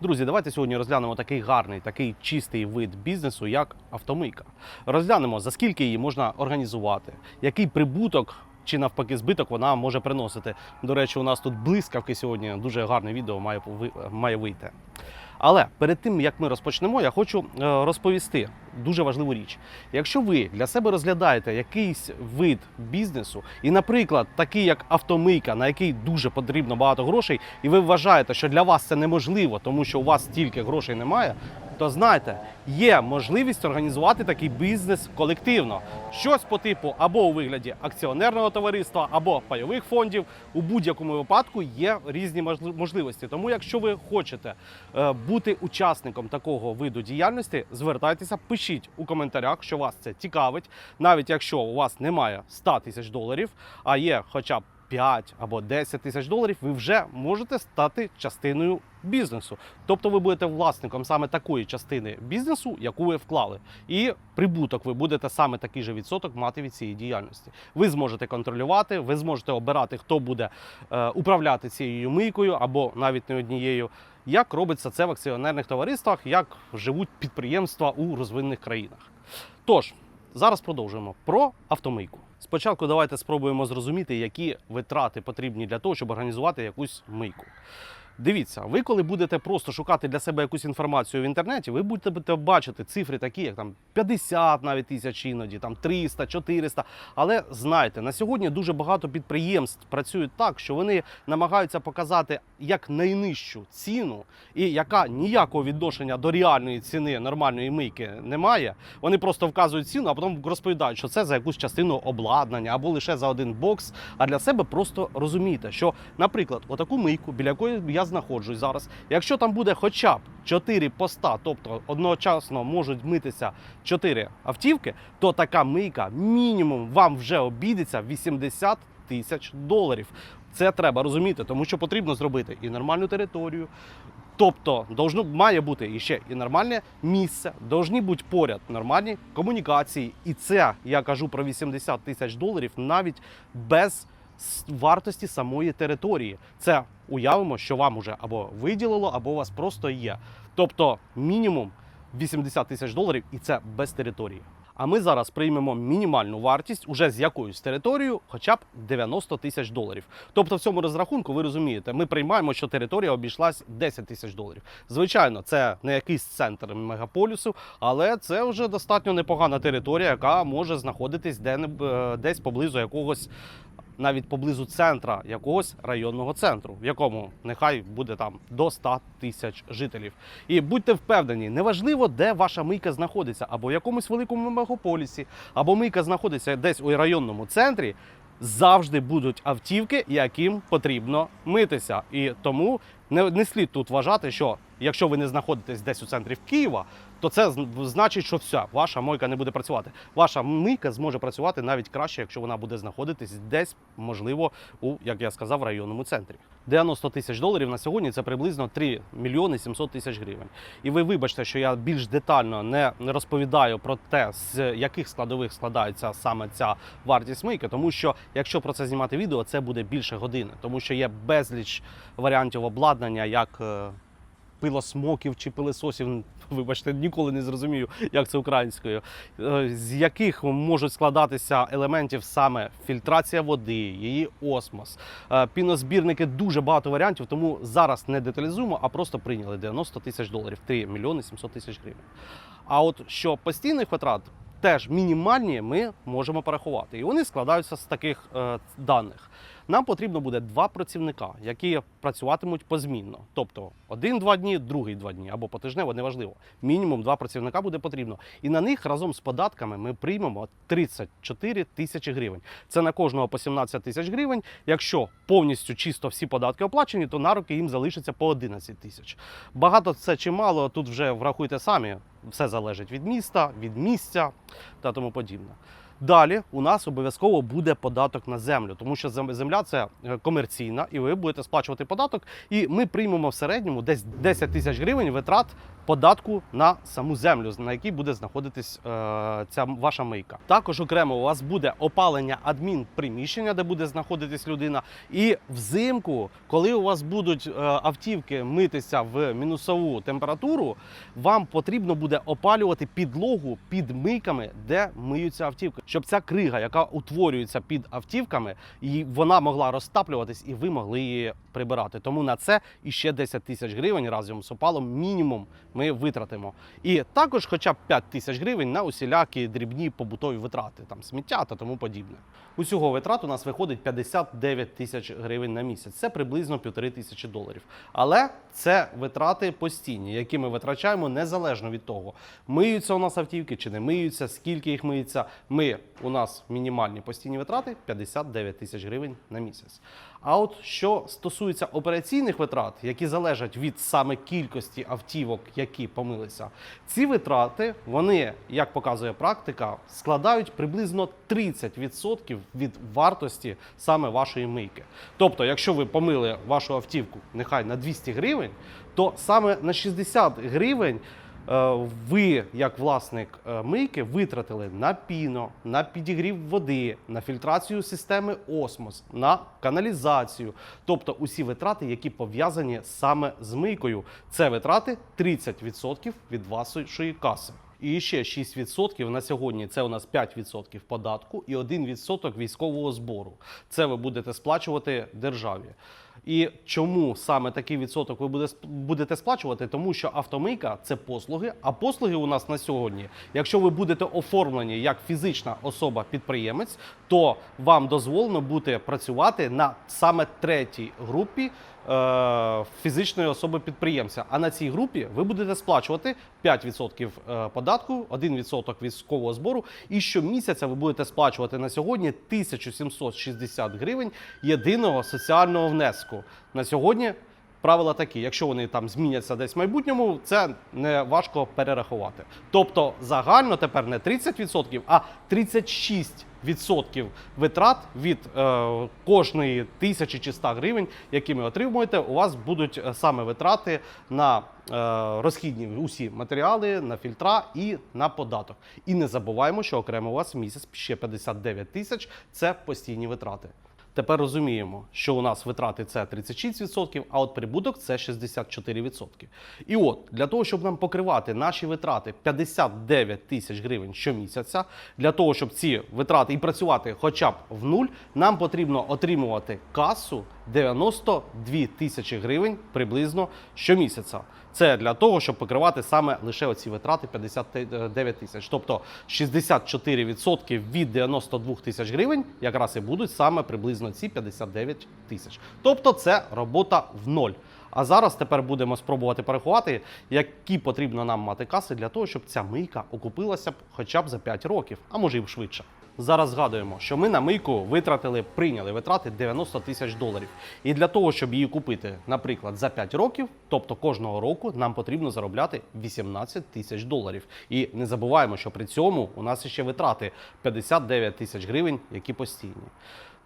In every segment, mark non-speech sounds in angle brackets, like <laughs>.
Друзі, давайте сьогодні розглянемо такий гарний, такий чистий вид бізнесу, як автомийка. Розглянемо, за скільки її можна організувати, який прибуток чи навпаки збиток вона може приносити. До речі, у нас тут блискавки сьогодні. Дуже гарне відео має має вийти. Але перед тим як ми розпочнемо, я хочу е, розповісти дуже важливу річ. Якщо ви для себе розглядаєте якийсь вид бізнесу, і, наприклад, такий як автомийка, на який дуже потрібно багато грошей, і ви вважаєте, що для вас це неможливо, тому що у вас стільки грошей немає, то знайте, є можливість організувати такий бізнес колективно. Щось по типу або у вигляді акціонерного товариства, або пайових фондів. У будь-якому випадку є різні можливості. Тому, якщо ви хочете е, бути учасником такого виду діяльності, звертайтеся, пишіть у коментарях, що вас це цікавить, навіть якщо у вас немає 100 тисяч доларів, а є хоча б 5 або 10 тисяч доларів, ви вже можете стати частиною бізнесу. Тобто ви будете власником саме такої частини бізнесу, яку ви вклали. І прибуток ви будете саме такий же відсоток мати від цієї діяльності. Ви зможете контролювати, ви зможете обирати, хто буде е, управляти цією мийкою або навіть не однією. Як робиться це в акціонерних товариствах, як живуть підприємства у розвинених країнах. Тож, зараз продовжуємо про автомийку. Спочатку давайте спробуємо зрозуміти, які витрати потрібні для того, щоб організувати якусь мийку. Дивіться, ви коли будете просто шукати для себе якусь інформацію в інтернеті, ви будете бачити цифри такі, як там 50 навіть тисяч іноді, там 300, 400. Але знайте, на сьогодні дуже багато підприємств працюють так, що вони намагаються показати як найнижчу ціну, і яка ніякого відношення до реальної ціни нормальної мийки немає. Вони просто вказують ціну, а потім розповідають, що це за якусь частину обладнання або лише за один бокс. А для себе просто розумійте, що, наприклад, отаку мийку, біля якої я знаходжусь зараз, якщо там буде хоча б 4 поста, тобто одночасно можуть митися 4 автівки, то така мийка мінімум вам вже обійдеться 80 тисяч доларів. Це треба розуміти, тому що потрібно зробити і нормальну територію. Тобто должно має бути і ще і нормальне місце, должні бути поряд нормальні комунікації. І це я кажу про 80 тисяч доларів навіть без вартості самої території. Це уявимо, що вам уже або виділило, або у вас просто є. Тобто мінімум 80 тисяч доларів, і це без території. А ми зараз приймемо мінімальну вартість уже з якоюсь територією, хоча б 90 тисяч доларів. Тобто, в цьому розрахунку ви розумієте, ми приймаємо, що територія обійшлась 10 тисяч доларів. Звичайно, це не якийсь центр мегаполісу, але це вже достатньо непогана територія, яка може знаходитись де десь поблизу якогось. Навіть поблизу центра якогось районного центру, в якому нехай буде там до 100 тисяч жителів. І будьте впевнені, неважливо, де ваша мийка знаходиться, або в якомусь великому мегаполісі, або мийка знаходиться десь у районному центрі. Завжди будуть автівки, яким потрібно митися. І тому не, не слід тут вважати, що якщо ви не знаходитесь десь у центрі Києва, то це значить, що все, ваша мойка не буде працювати. Ваша мийка зможе працювати навіть краще, якщо вона буде знаходитись десь, можливо, у як я сказав, районному центрі. 90 тисяч доларів на сьогодні це приблизно 3 мільйони 700 тисяч гривень. І ви вибачте, що я більш детально не не розповідаю про те, з яких складових складається саме ця вартість мийки, тому що якщо про це знімати відео, це буде більше години, тому що є безліч варіантів обладнання, як е, пилосмоків чи пилесосів. <laughs> Вибачте, ніколи не зрозумію, як це українською, е, з яких можуть складатися елементів саме фільтрація води, її осмос, е, пінозбірники, дуже багато варіантів. Тому зараз не деталізуємо, а просто прийняли 90 тисяч доларів, 3 мільйони 700 тисяч гривень. А от що постійних витрат теж мінімальні, ми можемо порахувати. І вони складаються з таких е, даних. Нам потрібно буде два працівника, які працюватимуть позмінно. Тобто один-два дні, другий два дні або потижнево, неважливо. Мінімум два працівника буде потрібно. І на них разом з податками ми приймемо 34 тисячі гривень. Це на кожного по 17 тисяч гривень. Якщо повністю чисто всі податки оплачені, то на руки їм залишиться по 11 тисяч. Багато це чи мало, тут вже врахуйте самі. Все залежить від міста, від місця та тому подібне. Далі у нас обов'язково буде податок на землю, тому що земля це е, комерційна, і ви будете сплачувати податок. І ми приймемо в середньому десь 10 тисяч гривень витрат податку на саму землю, на якій буде знаходитись е, ця ваша мийка. Також окремо у вас буде опалення адмінприміщення, де буде знаходитись людина. І взимку, коли у вас будуть е, автівки митися в мінусову температуру, вам потрібно буде опалювати підлогу під мийками, де миються автівки, щоб ця крига, яка утворюється під автівками, і вона могла розтаплюватись, і ви могли її прибирати. Тому на це іще 10 тисяч гривень разом з опалом мінімум ми витратимо. І також, хоча б 5 тисяч гривень на усілякі дрібні побутові витрати, там сміття та тому подібне. Усього витрат у нас виходить 59 тисяч гривень на місяць. Це приблизно півтори тисячі доларів. Але це витрати постійні, які ми витрачаємо незалежно від того, миються у нас автівки чи не миються, скільки їх миється. Ми у нас мінімальні постійні витрати 59 тисяч гривень на місяць. А от що стосується операційних витрат, які залежать від саме кількості автівок, які помилися, ці витрати, вони, як показує практика, складають приблизно 30% від вартості саме вашої мийки. Тобто, якщо ви помили вашу автівку нехай на 200 гривень, то саме на 60 гривень ви, як власник е, мийки, витратили на піно, на підігрів води, на фільтрацію системи осмос, на каналізацію. Тобто усі витрати, які пов'язані саме з мийкою. Це витрати 30% від вашої каси. І ще 6% на сьогодні це у нас 5% податку і 1% військового збору. Це ви будете сплачувати державі. І чому саме такий відсоток ви буде- будете сплачувати? Тому що автомийка це послуги. А послуги у нас на сьогодні, якщо ви будете оформлені як фізична особа-підприємець, то вам дозволено буде працювати на саме третій групі фізичної особи підприємця. А на цій групі ви будете сплачувати 5% е, податку, 1% військового збору. І щомісяця ви будете сплачувати на сьогодні 1760 гривень єдиного соціального внеску. На сьогодні правила такі: якщо вони там зміняться десь в майбутньому, це не важко перерахувати. Тобто загально тепер не 30%, а 36%. Відсотків витрат від е, кожної тисячі чи ста гривень, які ми отримуєте, у вас будуть е, саме витрати на е, розхідні усі матеріали, на фільтра і на податок. І не забуваємо, що окремо у вас в місяць ще 59 тисяч це постійні витрати. Тепер розуміємо, що у нас витрати це 36%, а от прибуток це 64%. І от для того, щоб нам покривати наші витрати 59 тисяч гривень щомісяця, для того, щоб ці витрати і працювати хоча б в нуль, нам потрібно отримувати касу 92 тисячі гривень приблизно щомісяця. Це для того, щоб покривати саме лише оці витрати 59 тисяч. Тобто 64% від 92 тисяч гривень якраз і будуть саме приблизно ці 59 тисяч. Тобто це робота в ноль. А зараз тепер будемо спробувати порахувати, які потрібно нам мати каси для того, щоб ця мийка окупилася б хоча б за 5 років, а може й швидше. Зараз згадуємо, що ми на мийку витратили, прийняли витрати 90 тисяч доларів. І для того, щоб її купити, наприклад, за 5 років, тобто кожного року, нам потрібно заробляти 18 тисяч доларів. І не забуваємо, що при цьому у нас ще витрати 59 тисяч гривень, які постійні.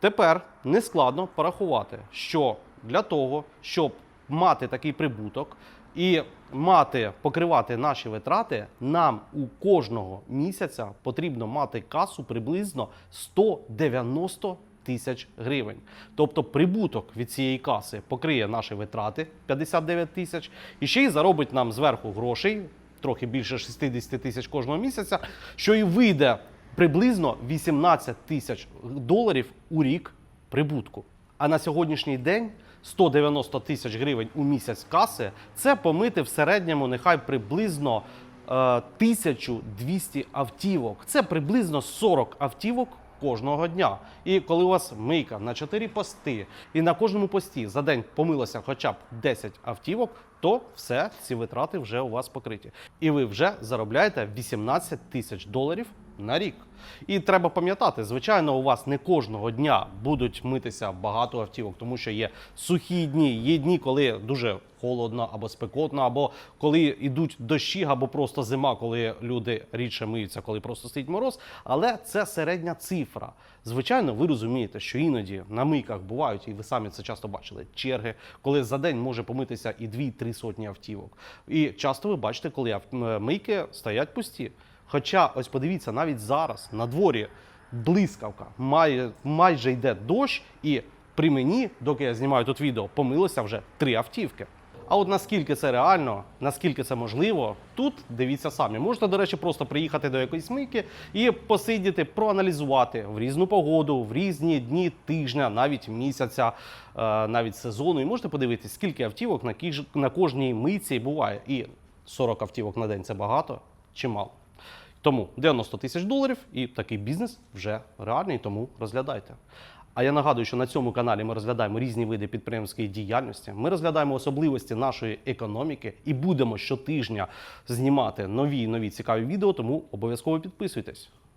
Тепер нескладно порахувати, що для того, щоб мати такий прибуток і мати покривати наші витрати, нам у кожного місяця потрібно мати касу приблизно 190 тисяч гривень. Тобто прибуток від цієї каси покриє наші витрати 59 тисяч і ще й заробить нам зверху грошей, трохи більше 60 тисяч кожного місяця, що і вийде приблизно 18 тисяч доларів у рік прибутку. А на сьогоднішній день 190 тисяч гривень у місяць каси це помити в середньому нехай приблизно е, 1200 автівок. Це приблизно 40 автівок кожного дня. І коли у вас мийка на 4 пости, і на кожному пості за день помилося хоча б 10 автівок, то все ці витрати вже у вас покриті. І ви вже заробляєте 18 тисяч доларів на рік. І треба пам'ятати, звичайно, у вас не кожного дня будуть митися багато автівок, тому що є сухі дні, є дні, коли дуже холодно або спекотно, або коли йдуть дощі, або просто зима, коли люди рідше миються, коли просто стоїть мороз. Але це середня цифра. Звичайно, ви розумієте, що іноді на мийках бувають, і ви самі це часто бачили, черги, коли за день може помитися і 2-3 сотні автівок. І часто ви бачите, коли мийки стоять пусті. Хоча, ось подивіться, навіть зараз на дворі блискавка, має, майже йде дощ, і при мені, доки я знімаю тут відео, помилося вже три автівки. А от наскільки це реально, наскільки це можливо, тут дивіться самі. Можете, до речі, просто приїхати до якоїсь мийки і посидіти, проаналізувати в різну погоду, в різні дні тижня, навіть місяця, е, навіть сезону. І можете подивитись, скільки автівок на кожній мийці буває. І 40 автівок на день це багато чи мало. Тому 90 тисяч доларів і такий бізнес вже реальний, тому розглядайте. А я нагадую, що на цьому каналі ми розглядаємо різні види підприємської діяльності. Ми розглядаємо особливості нашої економіки і будемо щотижня знімати нові нові цікаві відео, тому обов'язково підписуйтесь.